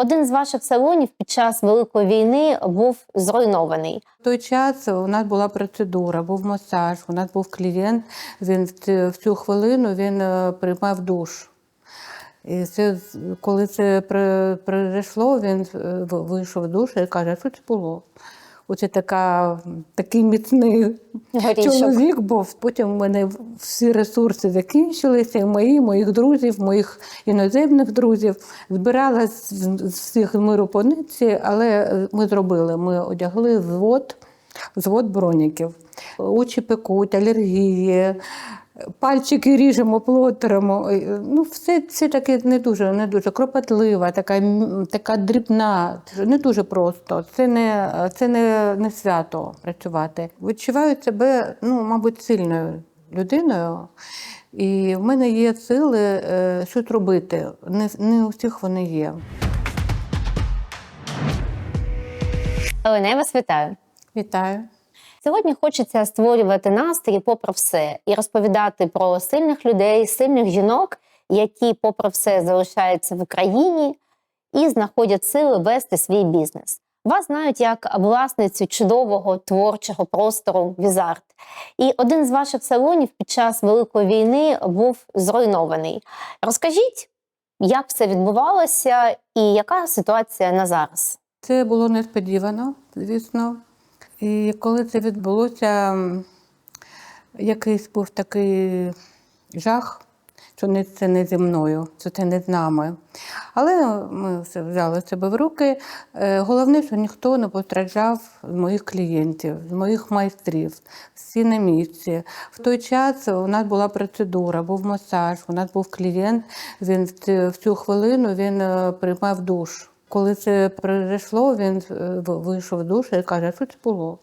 Один з ваших салонів під час великої війни був зруйнований. В той час у нас була процедура, був масаж, у нас був клієнт, він в цю, хвилину він е, приймав душ. І це, коли це при- прийшло, він е, вийшов душ і каже, що це було? Оце така, такий міцний Горішок. чоловік був. Потім у мене всі ресурси закінчилися, мої, моїх друзів, моїх іноземних друзів. Збирала з, з всіх миру по нитці, але е, ми зробили. Ми одягли взвод, взвод броніків. Очі пекуть, алергії. Пальчики ріжемо, плотеримо. Е, Ну, все, все таке не дуже, не дуже кропотлива, така, така дрібна, не дуже просто. Це не, це не, не свято працювати. Відчуваю себе, ну, мабуть, сильною людиною. І в мене є сили е, щось робити. Не, не у всіх вони є. Олена, я вас вітаю. Вітаю. Сьогодні хочеться створювати настрій попри все і розповідати про сильних людей, сильних жінок, які, попри все, залишаються в Україні і знаходять сили вести свій бізнес. Вас знають як власницю чудового творчого простору Візарт. І один з ваших салонів під час великої війни був зруйнований. Розкажіть, як все відбувалося і яка ситуація на зараз? Це було несподівано, звісно. І коли це відбулося, якийсь був такий жах, що це не зі мною, що це не з нами. Але ми все взяли себе в руки. Е, Головне, що ніхто не постраждав з моїх клієнтів, з моїх майстрів, всі на місці. В той час у нас була процедура, був масаж, у нас був клієнт, він в цю, хвилину він е, приймав душ. Коли це прийшло, він вийшов в- душу і каже, що це було?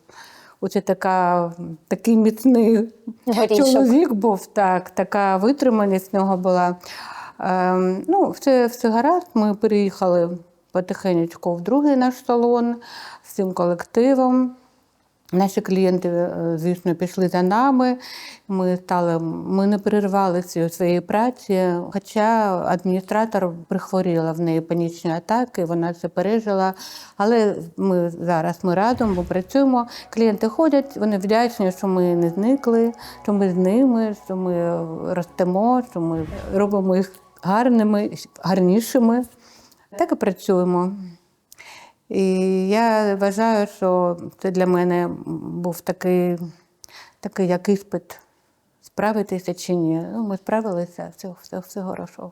Оце така, такий міцний Горішок. чоловік був, так, така витриманість в нього була. Ем, ну, все, все гаразд, ми переїхали потихеньку в другий наш салон з цим колективом. Наші клієнти, е, звісно, пішли за нами. Ми стали, ми не перервалися у своїй праці. Хоча адміністратор прихворіла в неї панічні атаки, вона це пережила. Але ми зараз ми разом, ми працюємо. Клієнти ходять, вони вдячні, що ми не зникли, що ми з ними, що ми ростемо, що ми робимо їх гарними, гарнішими. Так і працюємо. І я вважаю, що це для мене був такий, такий як іспит. Справитися чи ні. Ну, ми справилися, все, все, все хорошо.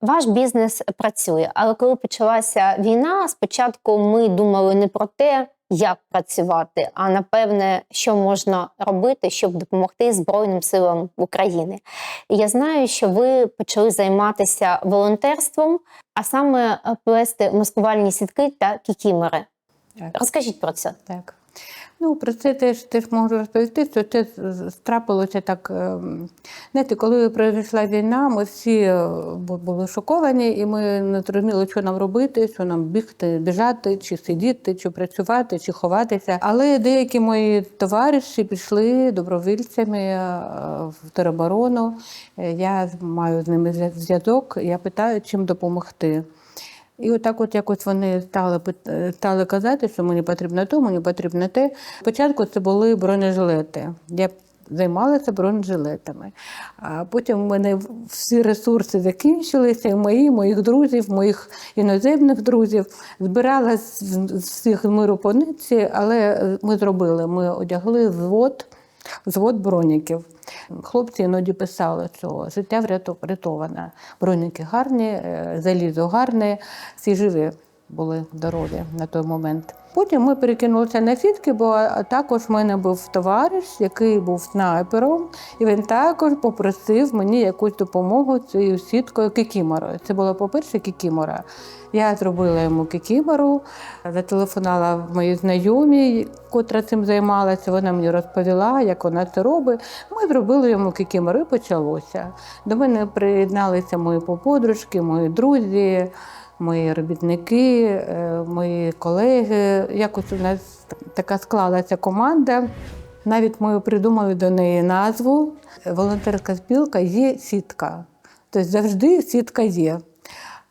Ваш бізнес працює, але коли почалася війна, спочатку ми думали не про те, як працювати, а напевне, що можна робити, щоб допомогти Збройним силам України. І я знаю, що ви почали займатися волонтерством, а саме е, плести маскувальні сітки та кікімери. Так. Розкажіть про це. Так. Ну, про це теж, теж можу розповісти, що це трапилося так. ем, Знаєте, коли прийшла війна, ми всі е, були шоковані, і ми не зрозуміли, що нам робити, що нам бігти, біжати, чи сидіти, чи працювати, чи ховатися. Але деякі мої товариші пішли добровольцями е, в тероборону. Е, Я маю з ними зв'язок, я питаю, чим допомогти. І отак от якось вони стали, е, стали казати, що мені потрібно то, мені потрібно те. Спочатку це були бронежилети. Я займалася бронежилетами. А потім у мене всі ресурси закінчилися, мої, моїх друзів, моїх іноземних друзів. Збирала з всіх миру по але е, ми зробили. Ми одягли взвод, взвод броніків. Хлопці іноді писали, що життя врятоване. Броніки гарні, е, залізо гарне, всі живі були здорові на той момент. Потім ми перекинулися на сітки, бо також в мене був товариш, який був снайпером, і він також попросив мені якусь допомогу цією сіткою кікіморою. Це була, по-перше, кікімора. Я зробила йому кікімору, зателефонувала в моїй знайомій, котра цим займалася. Вона мені розповіла, як вона це робить. Ми зробили йому кікімору і почалося. До мене приєдналися мої подружки, мої друзі, мої робітники, е, мої колеги. Якось у нас така склалася команда. Навіть ми придумали до неї назву. Волонтерська спілка є сітка. Тобто завжди сітка є.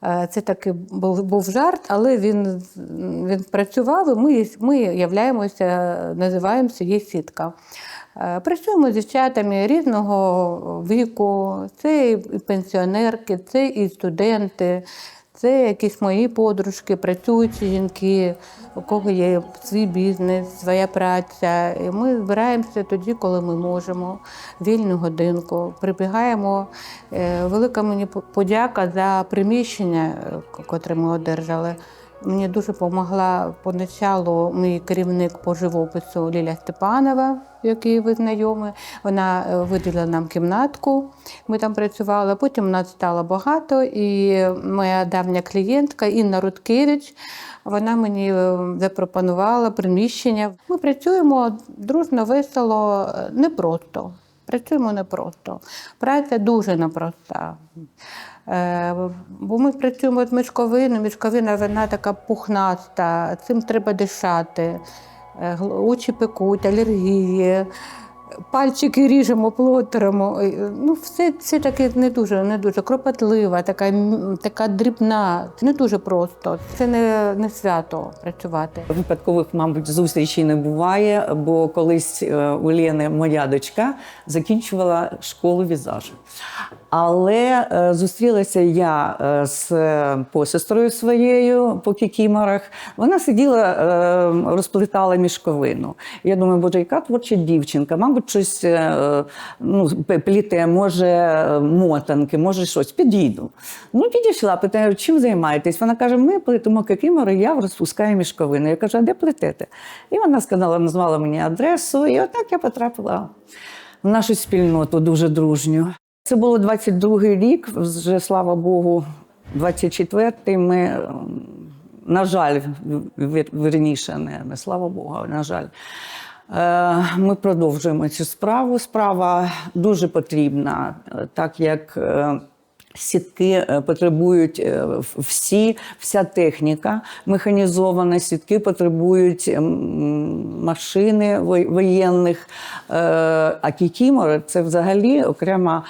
Е, Це такий був, був жарт, але він, він працював, і ми, ми являємося, називаємося є сітка. Е, Працюємо з дівчатами різного віку, це і пенсіонерки, це і студенти, це якісь мої подружки, працюючі жінки, у кого є свій бізнес, своя праця. І ми збираємося тоді, коли ми можемо, вільну годинку. Прибігаємо. Е, Велика мені подяка за приміщення, е, котре ми одержали. Мені дуже допомогла поначалу мій керівник по живопису Ліля Степанова, який ви знайомі. Вона е, виділила нам кімнатку. Ми там працювали. Потім нас стало багато, і моя давня клієнтка Інна Рудкевич. Вона мені е, запропонувала приміщення. Ми працюємо дружно, весело, е, непросто. Працюємо непросто. Праця дуже непроста. Е, Бо ми працюємо з мішковиною, мішковина вона така пухнаста, цим треба дишати. Е, Очі пекуть, алергії, пальчики ріжемо, плотеримо. Е, Ну, все це таке не дуже, не дуже кропотлива, така, така дрібна, не дуже просто. Це не, не свято працювати. Випадкових, мабуть, зустрічей не буває, бо колись у Лєни моя дочка закінчувала школу візажу. Але е, зустрілася я е, з е, посестрою своєю по кікіморах. Вона сиділа, розплетала мішковину. Я думаю, боже, яка творча дівчинка, мабуть, щось ну, пліте, може, мотанки, може щось. Підійду. Ну, підійшла, питаю, чим займаєтесь? Вона каже, ми плетемо кікімори, я розпускаю мішковину. Я кажу, а де плетете? І вона сказала, назвала мені адресу, і отак я потрапила в нашу спільноту дуже дружню. Це було 22-й рік, вже слава Богу, 24-й ми, ем, на жаль, верніше, не, не слава Богу, на жаль. Е, Ми продовжуємо цю справу. Справа дуже потрібна, так як е, сітки е, потребують е, всі, вся техніка механізована, сітки потребують машини воєнних. Е, А кікімори це взагалі окрема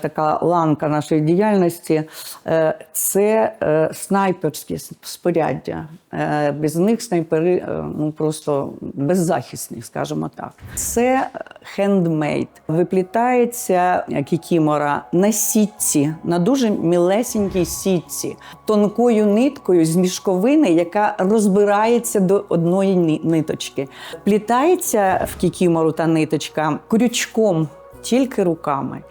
така ланка нашої діяльності. Це снайперські споряддя. Без них снайпери ну, просто беззахисні, скажімо так. Це хендмейд. Виплітається кікімора на сітці, на дуже мілесенькій сітці, тонкою ниткою з мішковини, яка розбирається до одної ниточки. Плітається в кікімору та ниточка крючком, тільки руками.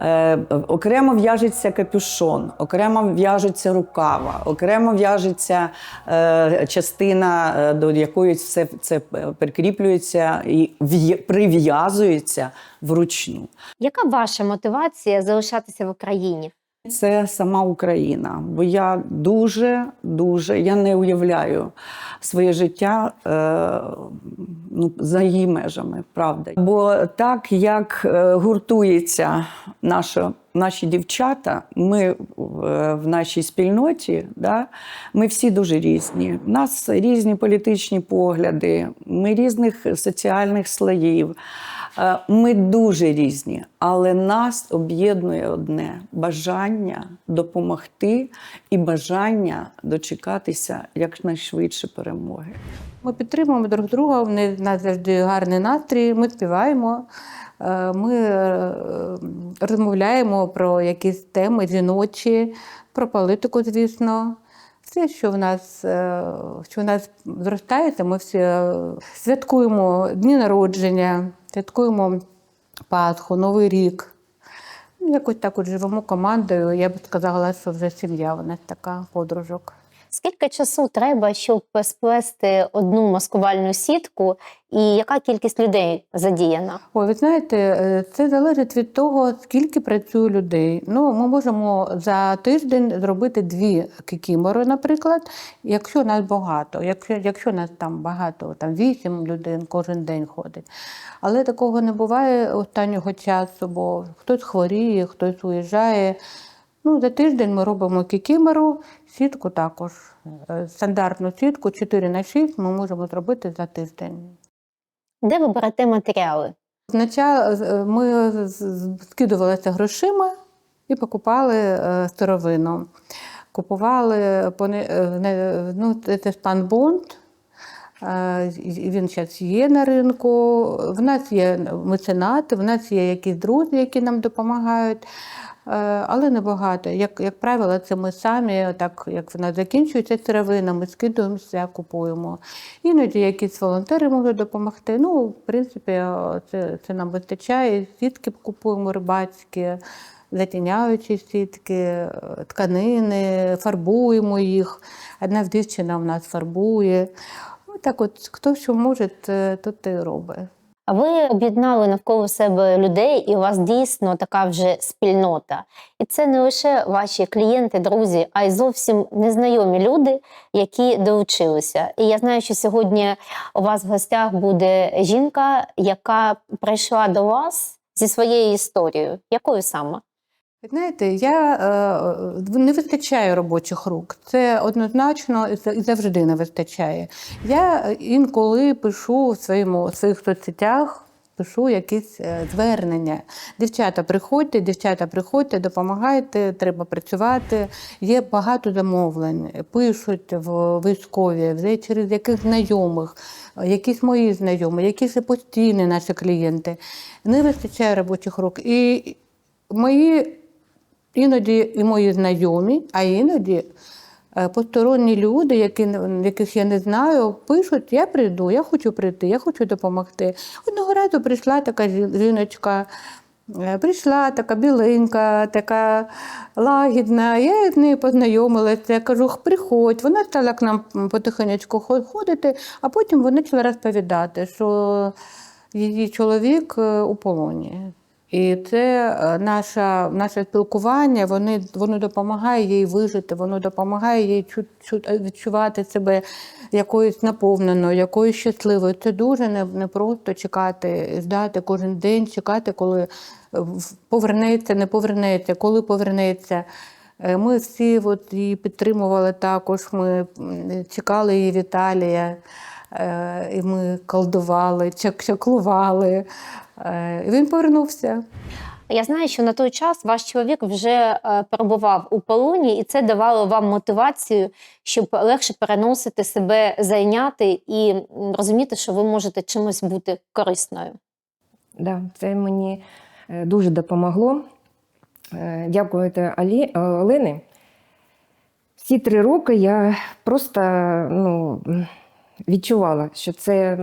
Е, окремо в'яжеться капюшон, окремо в'яжеться рукава, окремо в'яжеться е, частина, е, до якої все це прикріплюється і прив'язується вручну. Яка ваша мотивація залишатися в Україні? Це сама Україна, бо я дуже, дуже я не уявляю своє життя е, ну, за її межами, правда. Бо так як е, гуртується наша, наші дівчата, ми е, в нашій спільноті, да, ми всі дуже різні. У нас різні політичні погляди, ми різних соціальних слоїв. Е, Ми дуже різні, але нас об'єднує одне бажання допомогти і бажання дочекатися якнайшвидше перемоги. Ми підтримуємо друг друга, в нас завжди гарний настрій, ми співаємо, е, ми е, розмовляємо про якісь теми жіночі, про політику, звісно. Все, що в нас, що в нас зростається, ми всі святкуємо дні народження, святкуємо Пасху, Новий рік. Ну, Якось так от живемо командою. Я б сказала, що вже сім'я у нас така подружок. Скільки часу треба, щоб сплести одну маскувальну сітку, і яка кількість людей задіяна? Ой, ви знаєте, е, це залежить від того, скільки працює людей. Ну, ми можемо за тиждень зробити дві кікімори, наприклад, якщо нас багато. Якщо, якщо нас там багато, там вісім людей кожен день ходить. Але такого не буває останнього часу, бо хтось хворіє, хтось уїжджає. Ну, за тиждень ми робимо кікімору, сітку також. Е, Стандартну сітку 4 на 6 ми можемо зробити за тиждень. Де ви берете матеріали? Спочатку ми з- з- скидувалися грошима і покупали е, сировину. Купували е, ну, це пан Бонд. Е, Він зараз є на ринку. В нас є меценати, в нас є якісь друзі, які нам допомагають, Е, але небагато. Як, як правило, це ми самі, так як вона закінчується сировина, ми скидуємося, купуємо. Іноді якісь волонтери можуть допомогти. Ну, в принципі, е, це, це нам вистачає. Сітки купуємо рибацькі, затіняючі сітки, е, тканини, фарбуємо їх. Одна дівчина в нас фарбує. Так от, хто що може, то те робить. А ви об'єднали навколо себе людей, і у вас дійсно така вже спільнота. І це не лише ваші клієнти, друзі, а й зовсім незнайомі люди, які долучилися. І я знаю, що сьогодні у вас в гостях буде жінка, яка прийшла до вас зі своєю історією. Якою саме? Знаєте, я е, не вистачає робочих рук. Це однозначно і завжди не вистачає. Я інколи пишу в своєму в своїх соцсетях. Пишу якісь е, звернення. Дівчата, приходьте, дівчата, приходьте, допомагайте, треба працювати. Є багато замовлень. Пишуть в військові, вже через яких знайомих, е, якісь мої знайомі, якісь постійні наші клієнти. Не вистачає робочих рук. І мої іноді і мої знайомі, а іноді е, посторонні люди, які, яких я не знаю, пишуть: я прийду, я хочу прийти, я хочу допомогти. Одного разу прийшла така жіночка. е, Прийшла така біленька, така лагідна. Я з нею познайомилася. Я кажу, приходь. Вона стала к нам потихенечку ходити, а потім вона почала розповідати, що її чоловік е, у полоні. І це е, наша, наше спілкування, вони, воно допомагає їй вижити, воно допомагає їй чу, відчувати себе якоюсь наповненою, якоюсь щасливою. Це дуже не, непросто чекати, ждати кожен день, чекати, коли е, повернеться, не повернеться, коли повернеться. Е, Ми всі от її підтримували також. Ми чекали її в Італії, е, і ми колдували, чак- чаклували. Е, І він повернувся. Я знаю, що на той час ваш чоловік вже е, перебував у полоні, і це давало вам мотивацію, щоб легше переносити себе, зайняти і розуміти, що ви можете чимось бути корисною. Да, це мені е, дуже допомогло. Е, Дякувати Алі, е, Олені. Всі три роки я просто ну, відчувала, що це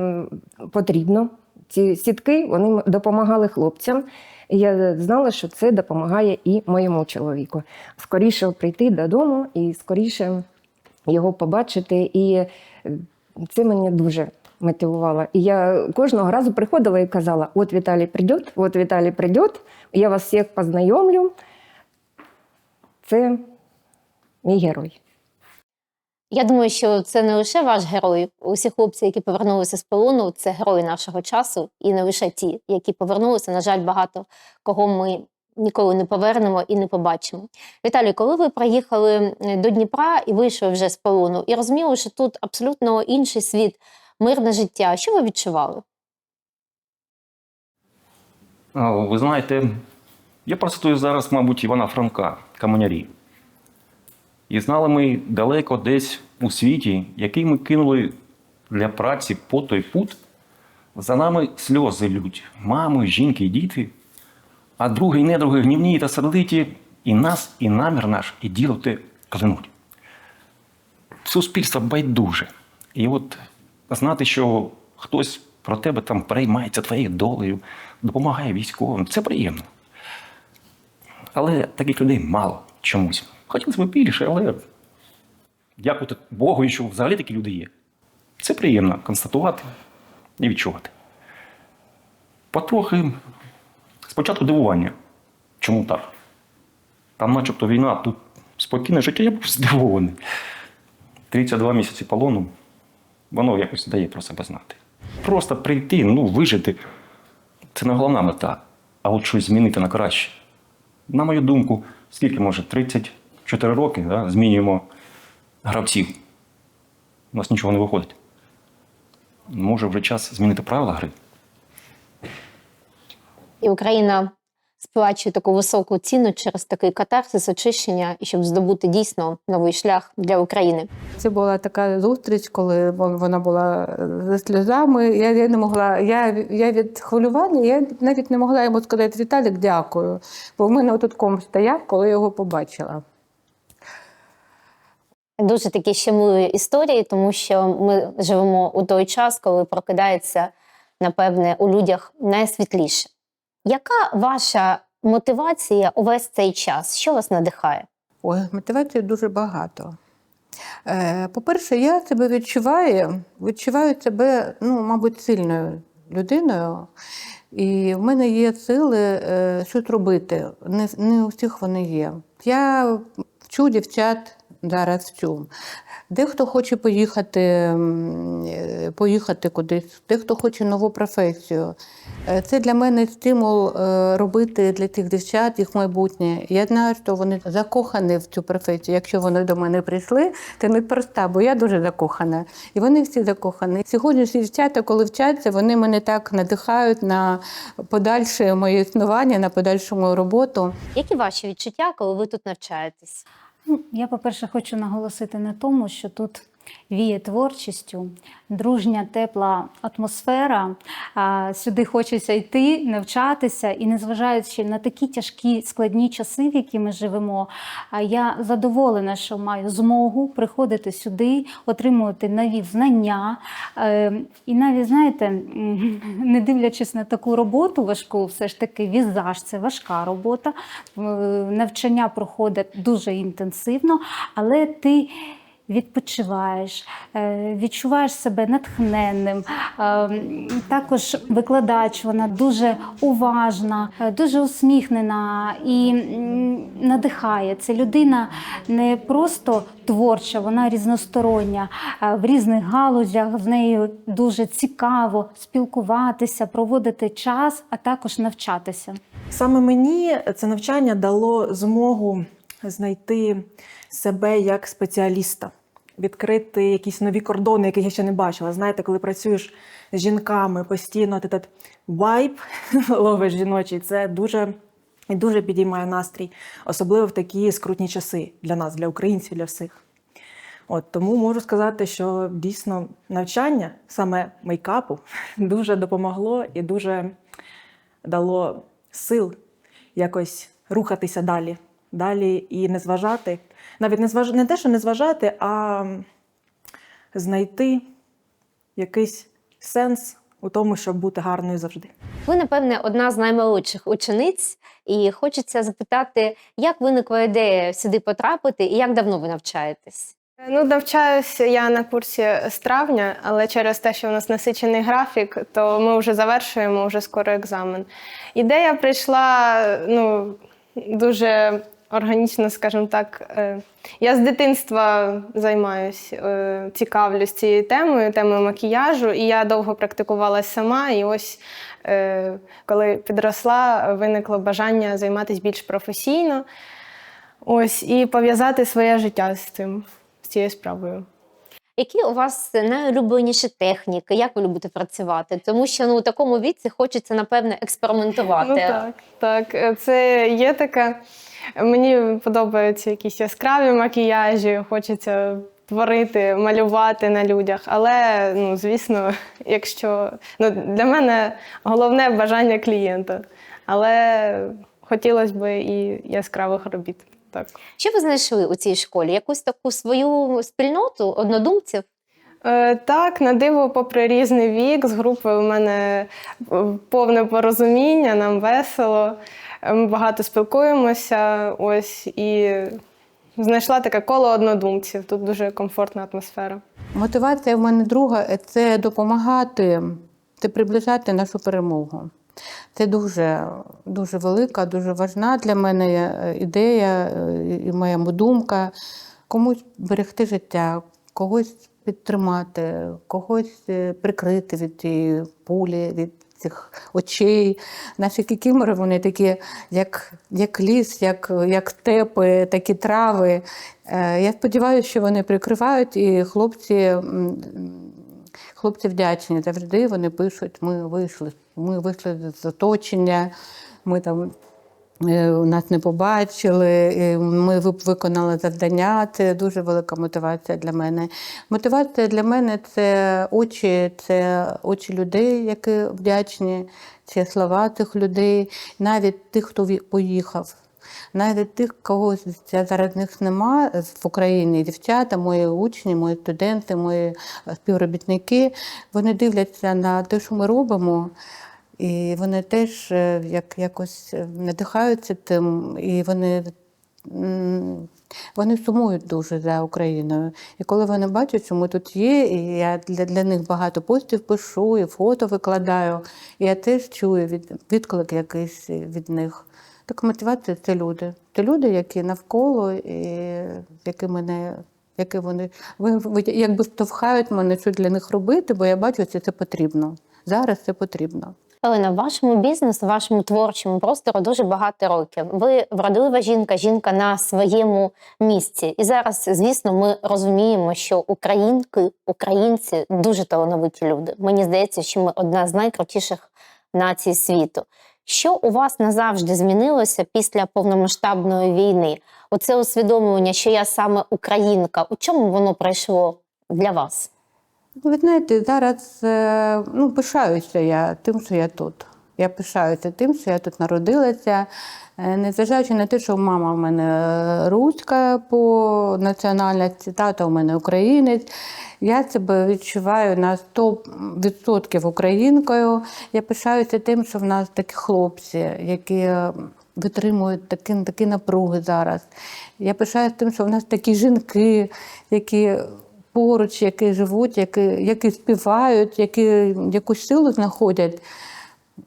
потрібно. Ці сітки вони допомагали хлопцям. І я знала, що це допомагає і моєму чоловіку. Скоріше прийти додому і скоріше його побачити. І е, це мене дуже мотивувало. І я кожного разу приходила і казала: от Віталій прийде, от Віталій прийде, я вас всіх познайомлю. Це мій герой. Я думаю, що це не лише ваш герой. Усі хлопці, які повернулися з полону, це герої нашого часу, і не лише ті, які повернулися. На жаль, багато кого ми ніколи не повернемо і не побачимо. Віталій, коли ви приїхали е, до Дніпра і вийшли вже з полону, і розуміли, що тут абсолютно інший світ, мирне життя, що ви відчували? Ви знаєте, я процитую зараз, мабуть, Івана Франка, Каменярі. І знали ми далеко десь у світі, який ми кинули для праці по той пут. За нами сльози лють, мами, жінки, діти, а другі й недруги гнівні та сердиті, і нас, і намір наш, і діло те клянуть. Суспільство байдуже. І от знати, що хтось про тебе там переймається твоєю долею, допомагає військовим, це приємно. Але таких людей мало чомусь. Хотілося б більше, але дякувати Богу, що взагалі такі люди є. Це приємно констатувати і відчувати. Потрохи спочатку дивування. Чому так? Там начебто війна, тут спокійне життя, я був здивований. 32 місяці полону, воно якось дає про себе знати. Просто прийти, ну, вижити це не головна мета, а от щось змінити на краще. На мою думку, скільки може? 34 роки да, змінюємо гравців. У нас нічого не виходить. Може вже час змінити правила гри. І Україна сплачує таку високу ціну через такий катарсис, очищення, і щоб здобути дійсно новий шлях для України. Це була така зустріч, коли вона була зі сльозами. Я, я не могла. Я, я від хвилювання я навіть не могла йому сказати Віталік, дякую. Бо в мене отут ком стояв, коли я його побачила. Дуже такі щемливі історії, тому що ми живемо у той час, коли прокидається, напевне, у людях найсвітліше. Яка ваша мотивація увесь цей час? Що вас надихає? Ой, мотивації дуже багато. Е, По-перше, я себе відчуваю, відчуваю себе, ну, мабуть, сильною людиною. І в мене є сили е, щось робити. Не, не у всіх вони є. Я вчу дівчат зараз вчу. Дехто хоче поїхати, е, поїхати кудись, дехто хоче нову професію. Е, Це для мене стимул е, робити для тих дівчат їх майбутнє. Я знаю, що вони закохані в цю професію. Якщо вони до мене прийшли, це не проста, бо я дуже закохана. І вони всі закохані. Сьогоднішні дівчата, коли вчаться, вони мене так надихають на подальше моє існування, на подальшу мою роботу. Які ваші відчуття, коли ви тут навчаєтесь? Ну, Я, по-перше, хочу наголосити на тому, що тут віє творчістю, дружня, тепла атмосфера. Сюди хочеться йти, навчатися, і незважаючи на такі тяжкі складні часи, в які ми живемо, я задоволена, що маю змогу приходити сюди, отримувати нові знання. Е, І навіть знаєте, не дивлячись на таку роботу важку, все ж таки візаж це важка робота. Навчання проходить дуже інтенсивно, але ти. Відпочиваєш, е, відчуваєш себе натхненним. Е, Також викладач, вона дуже уважна, е, дуже усміхнена і надихає. Це людина не просто творча, вона різностороння. В різних галузях з нею дуже цікаво спілкуватися, проводити час, а також навчатися. Саме мені це навчання дало змогу знайти себе як спеціаліста, відкрити якісь нові кордони, яких я ще не бачила. Знаєте, коли працюєш з жінками постійно, ти так вайб ловиш жіночий, це дуже. І дуже підіймає настрій, особливо в такі скрутні часи для нас, для українців, для всіх. От тому можу сказати, що дійсно навчання саме мейкапу дуже допомогло і дуже дало сил якось рухатися далі. Далі і не зважати. Навіть не зваж... не те, що не зважати, а знайти якийсь сенс у тому, щоб бути гарною завжди. Ви, напевне, одна з наймолодших учениць, і хочеться запитати, як виникла ідея сюди потрапити і як давно ви навчаєтесь? Ну, навчаюся я на курсі з травня, але через те, що у нас насичений графік, то ми вже завершуємо вже скоро екзамен. Ідея прийшла ну, дуже органічно, скажімо так. Е, Я з дитинства займаюся, цікавлюсь цією темою, темою макіяжу, і я довго практикувалася сама. І ось е, коли підросла, виникло бажання займатися більш професійно. Ось, і пов'язати своє життя з цим, з цією справою. Які у вас найулюбленіші техніки? Як ви любите працювати? Тому що ну у такому віці хочеться напевне експериментувати. Ну так, так. Е, Це є таке. Мені подобаються якісь яскраві макіяжі, хочеться творити, малювати на людях. Але, ну, звісно, якщо ну, для мене головне бажання клієнта. Але хотілося б і яскравих робіт. Так. Що ви знайшли у цій школі? Якусь таку свою спільноту однодумців? Е, Так, на диво, попри різний вік, з групою у мене е, повне порозуміння, нам весело. Е, багато спілкуємося. Ось і знайшла таке коло однодумців. Тут дуже комфортна атмосфера. Мотивація в мене друга це допомагати, це приближати нашу перемогу. Це дуже, дуже велика, дуже важна для мене е, ідея е, і моя думка. Комусь берегти життя, когось підтримати, когось прикрити від цієї пулі, від цих очей. Наші кікімори, вони такі, як, як ліс, як, як тепи, такі трави. Е, Я сподіваюся, що вони прикривають, і хлопці, хлопці вдячні. Завжди вони пишуть: ми вийшли, ми вийшли з оточення, ми там нас не побачили, ми виконали завдання. Це дуже велика мотивація для мене. Мотивація для мене це очі, це очі людей, які вдячні, це слова цих людей, навіть тих, хто поїхав. Навіть тих, кого зараз них нема в Україні, дівчата, мої учні, мої студенти, мої е, співробітники, вони дивляться на те, що ми робимо, і вони теж е, як, якось е, надихаються тим, і вони, вони сумують дуже за Україною. І коли вони бачать, що ми тут є, і я для, для них багато постів пишу, і фото викладаю, і я теж чую від, відклик якийсь від них. Так мотивація це люди. Це люди, які навколо, і які мене, які вони ви, якби штовхають мене, що для них робити, бо я бачу, що це потрібно. Зараз це потрібно. Олена, в вашому бізнесу, вашому творчому простору дуже багато років. Ви вродлива жінка, жінка на своєму місці. І зараз, звісно, ми розуміємо, що українки, українці дуже талановиті люди. Мені здається, що ми одна з найкрутіших націй світу. Що у вас назавжди змінилося після повномасштабної війни? Оце усвідомлення, що я саме українка. У чому воно пройшло для вас? Ну, Ви знаєте, зараз е, ну, пишаюся я тим, що я тут. Я пишаюся тим, що я тут народилася, Е, незважаючи на те, що мама в мене е, руська по національності, тато у мене українець. Я себе відчуваю на 100% українкою. Я пишаюся тим, що в нас такі хлопці, які витримують такі, такі напруги зараз. Я пишаюся тим, що в нас такі жінки, які поруч, які живуть, які, які співають, які якусь силу знаходять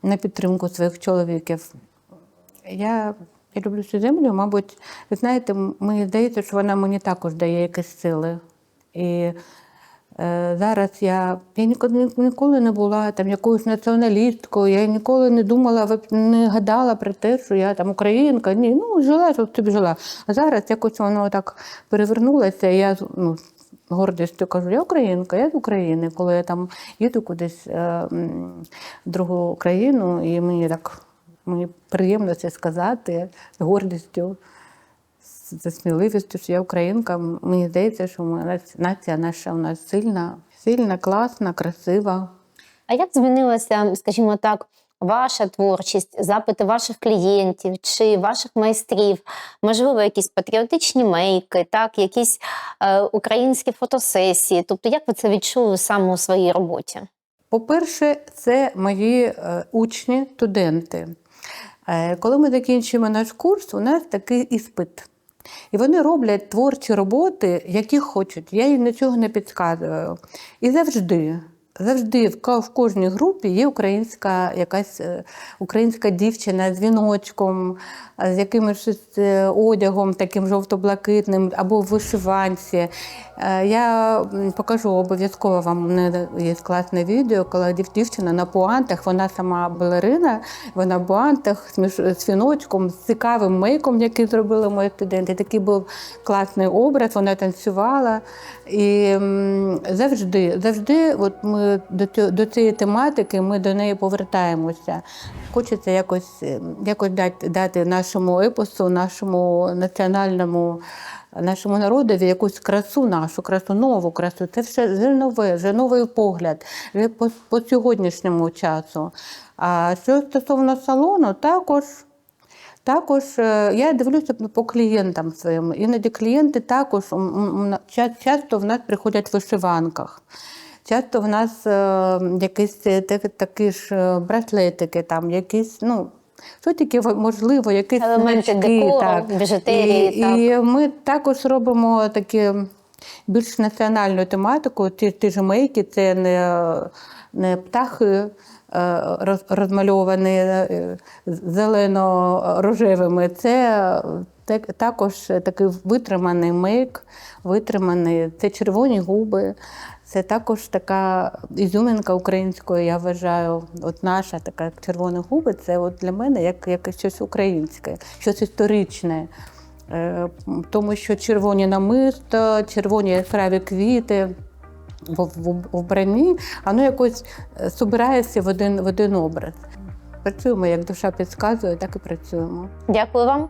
на підтримку своїх чоловіків. Я, я люблю цю землю, мабуть, ви знаєте, мені здається, що вона мені також дає якісь сили. І е, зараз я, я ніколи, ніколи не була там якоюсь націоналісткою, я ніколи не думала, не гадала про те, що я там українка. Ні, ну жила, щоб собі жила. А зараз якось воно так перевернулося, і я ну, гордістю кажу, я українка, я з України. Коли я там їду кудись е, в другу країну, і мені так мені приємно це сказати з гордістю, з сміливістю, що я українка. Мені здається, що ми, нація наша у нас сильна, сильна, класна, красива. А як змінилася, скажімо так, ваша творчість, запити ваших клієнтів чи ваших майстрів? Можливо, якісь патріотичні мейки, так, якісь е, українські фотосесії? Тобто, як ви це відчули саме у своїй роботі? По-перше, це мої е, учні, студенти. Е, Коли ми закінчуємо наш курс, у нас такий іспит. І вони роблять творчі роботи, які хочуть. Я їм нічого не підказую. І завжди, завжди в кожній групі є українська якась е, українська дівчина з віночком, е, з якимось е, одягом, таким жовто-блакитним, або в вишиванці. Я покажу обов'язково вам у мене є класне відео, коли дівчина на пуантах, вона сама балерина, вона в пуантах з віночком, з цікавим мейком, який зробили мої студенти. Такий був класний образ, вона танцювала. І завжди, завжди, от ми до, до цієї тематики, ми до неї повертаємося. Хочеться якось, е, якось дати, дати нашому епосу, нашому національному нашому народові якусь красу нашу, красу, нову красу. Це все нове, вже новий погляд, вже по, по сьогоднішньому часу. А що стосовно салону, також. Також е, я дивлюся по клієнтам своїм. Іноді клієнти також часто в нас приходять в вишиванках. Часто в нас е, якісь такі, ж е, браслетики, там, якісь, ну, що таке можливо, якісь Елементи значки, декору, так. біжутерії, І, так. і ми також робимо такі більш національну тематику. Ті, ті ж мейки, це не, не птахи е, роз- розмальовані зелено-рожевими. Це так- також такий витриманий мейк, витриманий. Це червоні губи. Це також така ізюминка української, я вважаю. От наша така червоні губи, це от для мене як, як щось українське, щось історичне. Е, Тому що червоні намисто, червоні яскраві квіти в, в, в вбранні, воно якось е, собирається в один, в один образ. працюємо, як душа підказує, так і працюємо. Дякую вам.